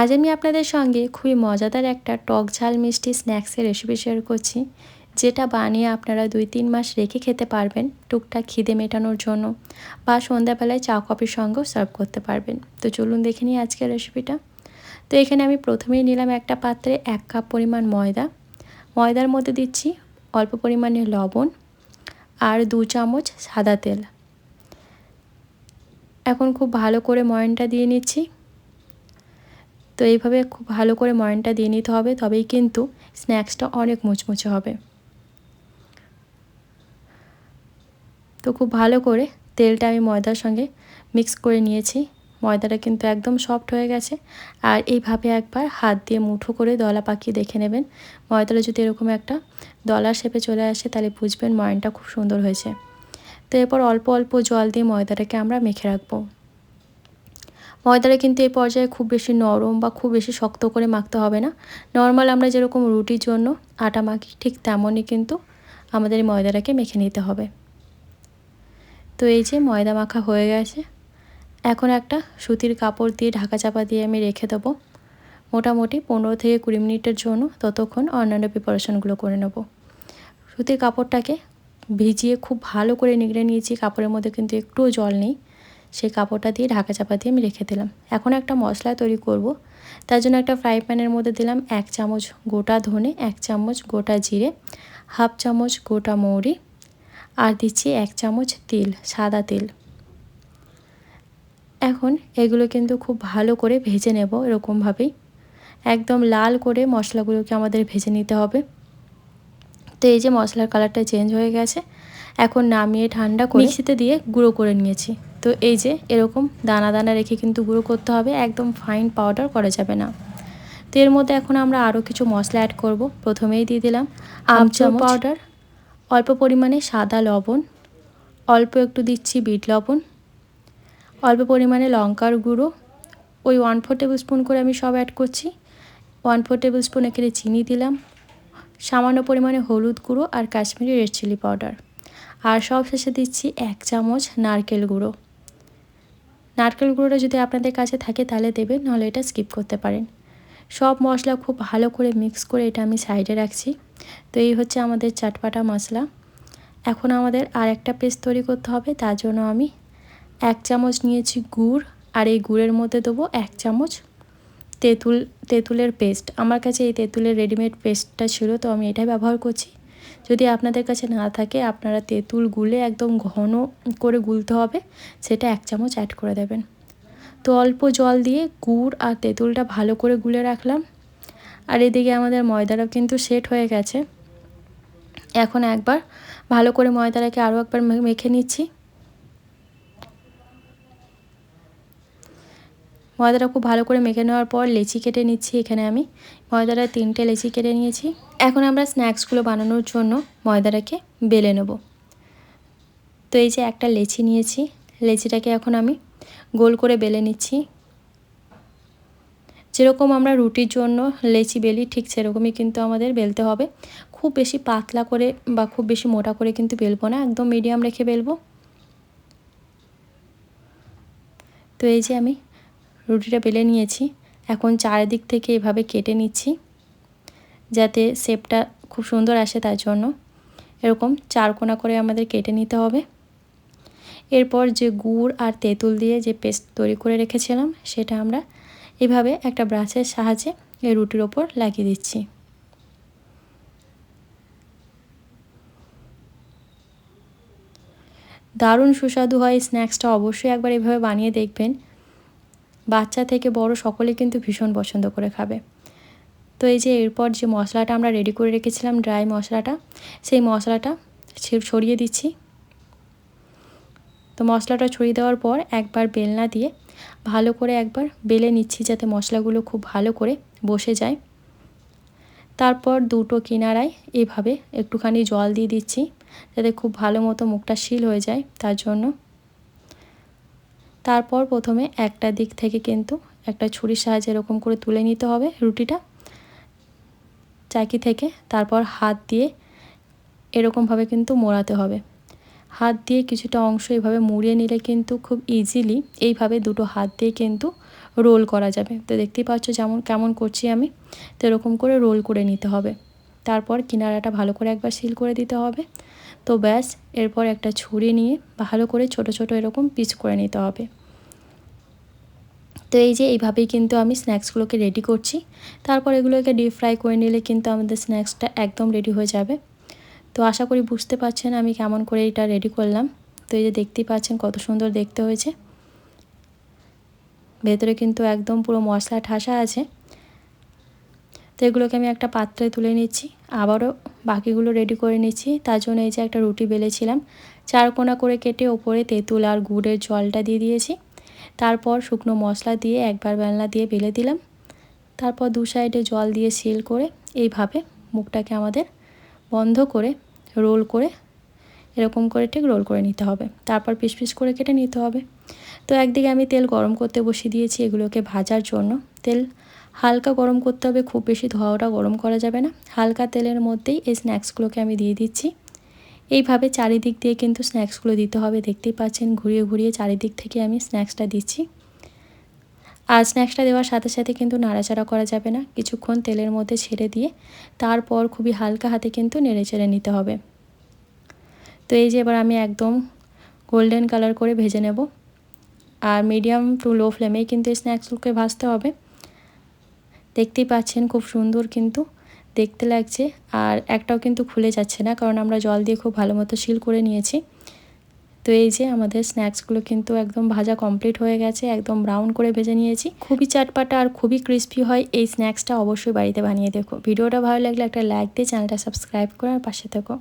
আজ আমি আপনাদের সঙ্গে খুবই মজাদার একটা টক ঝাল মিষ্টি স্ন্যাক্সের রেসিপি শেয়ার করছি, যেটা বানিয়ে আপনারা দুই তিন মাস রেখে খেতে পারবেন, টুকটাক খিদে মেটানোর জন্য বা সন্ধ্যাবেলায় চা কফির সঙ্গেও সার্ভ করতে পারবেন। তো চলুন দেখে নিই আজকের রেসিপিটা তো এখানে আমি প্রথমেই নিলাম একটা পাত্রে এক কাপ পরিমাণ ময়দা। ময়দার মধ্যে দিচ্ছি অল্প পরিমাণে লবণ আর দু চামচ সাদা তেল। এখন খুব ভালো করে ময়নটা দিয়ে নিচ্ছি। তো এইভাবে খুব ভালো করে ময়নটা দিয়ে নিতে হবে, তবেই কিন্তু স্ন্যাক্সটা অনেক মুচমুচে হবে। তো খুব ভালো করে তেলটা আমি ময়দার সঙ্গে মিক্স করে নিয়েছি। ময়দাটা কিন্তু একদম সফট হয়ে গেছে। আর এইভাবে একবার হাত দিয়ে মুঠো করে দলা পাকিয়ে দেখে নেবেন। ময়দাটা যদি এরকম একটা দলার শেপে চলে আসে, তাহলে বুঝবেন ময়নটা খুব সুন্দর হয়েছে। তো এরপর অল্প অল্প জল দিয়ে ময়দাটাকে আমরা মেখে রাখব। ময়দাটা কিন্তু এই পর্যায়ে খুব বেশি নরম বা খুব বেশি শক্ত করে মাখতে হবে না। নর্মাল আমরা যেরকম রুটির জন্য আটা মাখি, ঠিক তেমনই কিন্তু আমাদের ময়দাটাকে মেখে নিতে হবে। তো এই যে ময়দা মাখা হয়ে গেছে। এখন একটা সুতির কাপড় দিয়ে ঢাকা চাপা দিয়ে আমি রেখে দেবো। মোটামুটি পনেরো থেকে কুড়ি মিনিটের জন্য ততক্ষণ অন্যান্য প্রিপারেশনগুলো করে নেব। সুতির কাপড়টাকে ভিজিয়ে খুব ভালো করে নিগড়ে নিয়েছি, কাপড়ের মধ্যে কিন্তু একটুও জল নেই। সেই কাপড়টা দিয়ে ঢাকা চাপা দিয়ে আমি রেখে দিলাম। এখন একটা মশলা তৈরি করব। তার জন্য একটা ফ্রাই প্যানের মধ্যে দিলাম এক চামচ গোটা ধনে, এক চামচ গোটা জিরে, হাফ চামচ গোটা মৌরি আর দিচ্ছি এক চামচ তেল, সাদা তেল। এখন এগুলো কিন্তু খুব ভালো করে ভেজে নেব এরকমভাবেই। একদম লাল করে মশলাগুলোকে আমাদের ভেজে নিতে হবে। তো এই যে মশলার কালারটা চেঞ্জ হয়ে গেছে, এখন নামিয়ে ঠান্ডা করে মিক্সিতে দিয়ে গুঁড়ো করে নিয়েছি। তো এই যে এরকম দানা দানা রেখে কিন্তু গুঁড়ো করতে হবে একদম ফাইন পাউডার করা যাবে না। তো এর মধ্যে এখন আমরা আরও কিছু মশলা অ্যাড করব প্রথমেই দিয়ে দিলাম আমচুর পাউডার অল্প পরিমাণে সাদা লবণ অল্প একটু দিচ্ছি বিট লবণ অল্প পরিমাণে লঙ্কার গুঁড়ো ওই ওয়ান ফোর টেবিল স্পুন করে আমি সব অ্যাড করছি ওয়ান ফোর টেবিল স্পুন এখানে চিনি দিলাম সামান্য পরিমাণে হলুদ গুঁড়ো আর কাশ্মীরি রেড চিলি পাউডার আর সব শেষে দিচ্ছি এক চামচ নারকেল গুঁড়ো। নারকেল গুঁড়োটা যদি আপনাদের কাছে থাকে তাহলে দেবেন, নাহলে এটা স্কিপ করতে পারেন। সব মশলা খুব ভালো করে মিক্স করে এটা আমি সাইডে রাখছি। তো এই হচ্ছে আমাদের চাটপাটা মশলা। এখন আমাদের আর একটা পেস্ট তৈরি করতে হবে, তার জন্য আমি এক চামচ নিয়েছি গুড়, আর এই গুড়ের মধ্যে দেবো এক চামচ তেঁতুল, তেঁতুলের পেস্ট আমার কাছে এই তেঁতুলের রেডিমেড পেস্টটা ছিল, তো আমি এটাই ব্যবহার করছি। যদি আপনাদের কাছে না থাকে, আপনারা তেঁতুল গুলে একদম ঘন করে গুলতে হবে, সেটা এক চামচ অ্যাড করে দেবেন। তো অল্প জল দিয়ে গুড় আর তেঁতুলটা ভালো করে গুলে রাখলাম। আর এদিকে আমাদের ময়দাটাও কিন্তু সেট হয়ে গেছে। এখন একবার ভালো করে ময়দাটাকে আরও একবার মেখে নিচ্ছি। ময়দাটা খুব ভালো করে মেখে নেওয়ার পর লেচি কেটে নিচ্ছি এখানে আমি। ময়দাটা তিনটে লেচি কেটে নিয়েছি। এখন আমরা স্ন্যাক্সগুলো বানানোর জন্য ময়দাটাকে বেলে নেব। তো এই যে একটা লেচি নিয়েছি, লেচিটাকে এখন আমি গোল করে বেলে নিচ্ছি। যেরকম আমরা রুটির জন্য লেচি বেলি, ঠিক সেরকমই কিন্তু আমাদের বেলতে হবে। খুব বেশি পাতলা করে বা খুব বেশি মোটা করে কিন্তু বেলবো না, একদম মিডিয়াম রেখে বেলবো। তো এই যে আমি রুটিটা বেলে নিয়েছি। এখন চারিদিক থেকে এভাবে কেটে নিচ্ছি যাতে শেপটা খুব সুন্দর আসে তার জন্য। এরকম চার কোনা করে আমাদের কেটে নিতে হবে। এরপর যে গুড় আর তেঁতুল দিয়ে যে পেস্ট তৈরি করে রেখেছিলাম সেটা আমরা এভাবে একটা ব্রাশের সাহায্যে এই রুটির ওপর লাগিয়ে দিচ্ছি। দারুণ সুস্বাদু হয় স্ন্যাক্সটা অবশ্যই একবার এভাবে বানিয়ে দেখবেন। বাচ্চা থেকে বড় সকলে কিন্তু ভীষণ পছন্দ করে খাবে। তো এই যে এরপর যে মশলাটা আমরা রেডি করে রেখেছিলাম ড্রাই মশলাটা, সেই মশলাটা ছড়িয়ে দিচ্ছি। তো মশলাটা ছড়িয়ে দেওয়ার পর একবার বেলনা দিয়ে ভালো করে একবার বেলে নিচ্ছি যাতে মশলাগুলো খুব ভালো করে বসে যায়। তারপর দুটো কিনারায় এভাবে একটুখানি জল দিয়ে দিচ্ছি যাতে খুব ভালো মতো মুখটা শিল হয়ে যায়, তার জন্য তারপর প্রথমে একটা দিক থেকে কিন্তু একটা ছুরির সাহায্যে এরকম করে তুলে নিতে হবে রুটিটা। চাকি থেকে তারপর হাত দিয়ে এরকমভাবে কিন্তু মোড়াতে হবে। হাত দিয়ে কিছুটা অংশ এইভাবে মুড়িয়ে নিলে কিন্তু খুব ইজিলি এইভাবে দুটো হাত দিয়ে কিন্তু রোল করা যাবে। তো দেখতেই পাচ্ছ যেমন, কেমন করছি আমি, তো এরকম করে রোল করে নিতে হবে। তারপর কিনারাটা ভালো করে একবার সিল করে দিতে হবে। তো ব্যাস, এরপর একটা ছুরি নিয়ে ভালো করে ছোট ছোট এরকম পিস করে নিতে হবে। তো এই যে এইভাবেই কিন্তু আমি স্ন্যাক্সগুলোকে রেডি করছি। তারপর এগুলোকে ডিপ ফ্রাই করে নিলে কিন্তু আমাদের স্ন্যাক্সটা একদম রেডি হয়ে যাবে। তো আশা করি বুঝতে পারছেন আমি কেমন করে এটা রেডি করলাম। তো এই যে দেখতেই পাচ্ছেন কত সুন্দর দেখতে হয়েছে। ভেতরে কিন্তু একদম পুরো মশলা ঠাসা আছে। তো এগুলোকে আমি একটা পাত্রে তুলে নিচ্ছি, আবারও বাকিগুলো রেডি করে নিচ্ছি। তার জন্য এই যে একটা রুটি বেলেছিলাম চার কোনা করে কেটে ওপরে তেঁতুল আর গুড়ের জলটা দিয়ে দিয়েছি। তারপর শুকনো মশলা দিয়ে একবার বেলনা দিয়ে বেলে দিলাম। তারপর দু সাইডে জল দিয়ে সিল করে এইভাবে মুখটাকে আমাদের বন্ধ করে রোল করে, এরকম করে ঠিক রোল করে নিতে হবে। তারপর পিস পিস করে কেটে নিতে হবে। তো একদিকে আমি তেল গরম করতে বসিয়ে দিয়েছি এগুলোকে ভাজার জন্য। তেল হালকা গরম করতে হবে, খুব বেশি ধোয়াটা গরম করা যাবে না। হালকা তেলের মধ্যেই এই স্ন্যাক্সগুলোকে আমি দিয়ে দিচ্ছি। এইভাবে চারিদিক দিয়ে কিন্তু স্ন্যাক্সগুলো দিতে হবে। দেখতেই পাচ্ছেন, ঘুরিয়ে ঘুরিয়ে চারিদিক থেকে আমি স্ন্যাক্সটা দিচ্ছি। আর স্ন্যাক্সটা দেওয়ার সাথে সাথে কিন্তু নাড়াচাড়া করা যাবে না। কিছুক্ষণ তেলের মধ্যে ছেড়ে দিয়ে তারপর খুবই হালকা হাতে কিন্তু নেড়ে চেড়ে নিতে হবে। তো এই যে এবার আমি একদম গোল্ডেন কালার করে ভেজে নেব। আর মিডিয়াম টু লো ফ্লেমেই কিন্তু এই স্ন্যাক্সগুলোকে ভাজতে হবে। দেখতেই পাচ্ছেন খুব সুন্দর কিন্তু দেখতে লাগছে। আর একটাও কিন্তু খুলে যাচ্ছে না কারণ আমরা জল দিয়ে খুব ভালো মতো শিল করে নিয়েছি। তো এই যে আমাদের স্ন্যাক্সগুলো কিন্তু একদম ভাজা কমপ্লিট হয়ে গেছে, একদম ব্রাউন করে ভেজে নিয়েছি। খুবই চাটপাটা আর খুবই ক্রিস্পি হয়, এই স্ন্যাক্সটা অবশ্যই বাড়িতে বানিয়ে দেখো। ভিডিওটা ভালো লাগলে একটা লাইক দিয়ে চ্যানেলটা সাবস্ক্রাইব করে আর পাশে থেকো।